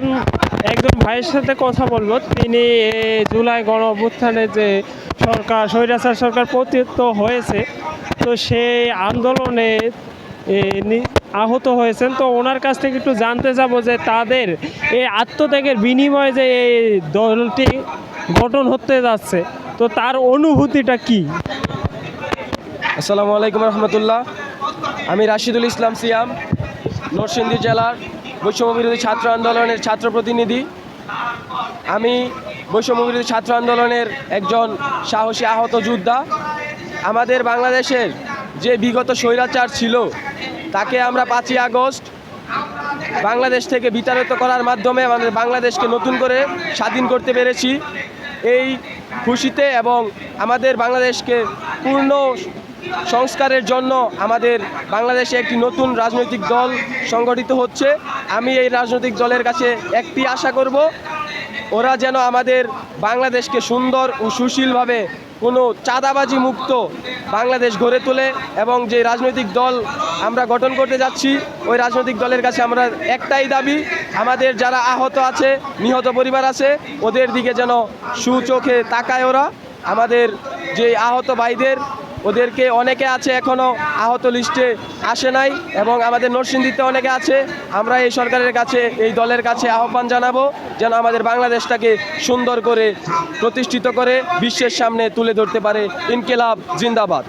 এখন একজন ভাইয়ের সাথে কথা বলব। তিনি জুলাই গণ অভ্যুত্থানে যে সরকার, স্বৈরাচার সরকার পতিত হয়েছে, তো সেই আন্দোলনে আহত হয়েছেন। তো ওনার কাছ থেকে একটু জানতে যাব যে তাদের এই আত্মত্যাগের বিনিময়ে যে এই দলটি গঠন হতে যাচ্ছে, তো তার অনুভূতিটা কি? আসসালামু আলাইকুম রহমতুল্লাহ। আমি রাশিদুল ইসলাম সিয়াম, নরসিংদী জেলার বৈষম্য বিরোধী ছাত্র আন্দোলনের ছাত্র প্রতিনিধি। আমি বৈষম্য বিরোধী ছাত্র আন্দোলনের একজন সাহসী আহত যোদ্ধা। আমাদের বাংলাদেশের যে বিগত স্বৈরাচার ছিল, তাকে আমরা পাঁচই আগস্ট বাংলাদেশ থেকে বিতাড়িত করার মাধ্যমে আমাদের বাংলাদেশকে নতুন করে স্বাধীন করতে পেরেছি। এই খুশিতে এবং আমাদের বাংলাদেশকে পূর্ণ সংস্কারের জন্য আমাদের বাংলাদেশে একটি নতুন রাজনৈতিক দল সংগঠিত হচ্ছে। আমি এই রাজনৈতিক দলের কাছে একটি আশা করব, ওরা যেন আমাদের বাংলাদেশকে সুন্দর ও সুশীলভাবে কোনো চাঁদাবাজি মুক্ত বাংলাদেশ গড়ে তোলে এবং যে রাজনৈতিক দল আমরা গঠন করতে যাচ্ছি, ওই রাজনৈতিক দলের কাছে আমরা একটাই দাবি, আমাদের যারা আহত আছে, নিহত পরিবার আছে, ওদের দিকে যেন সুচোখে তাকায় ওরা। আমাদের যে আহত ভাইদের ওদেরকে অনেকে আছে এখনও আহত লিস্টে আসে নাই এবং আমাদের নরসিংদীতে অনেকে আছে। আমরা এই সরকারের কাছে, এই দলের কাছে আহ্বান জানাব যেন আমাদের বাংলাদেশটাকে সুন্দর করে প্রতিষ্ঠিত করে বিশ্বের সামনে তুলে ধরতে পারে ইনকেলাব জিন্দাবাদ।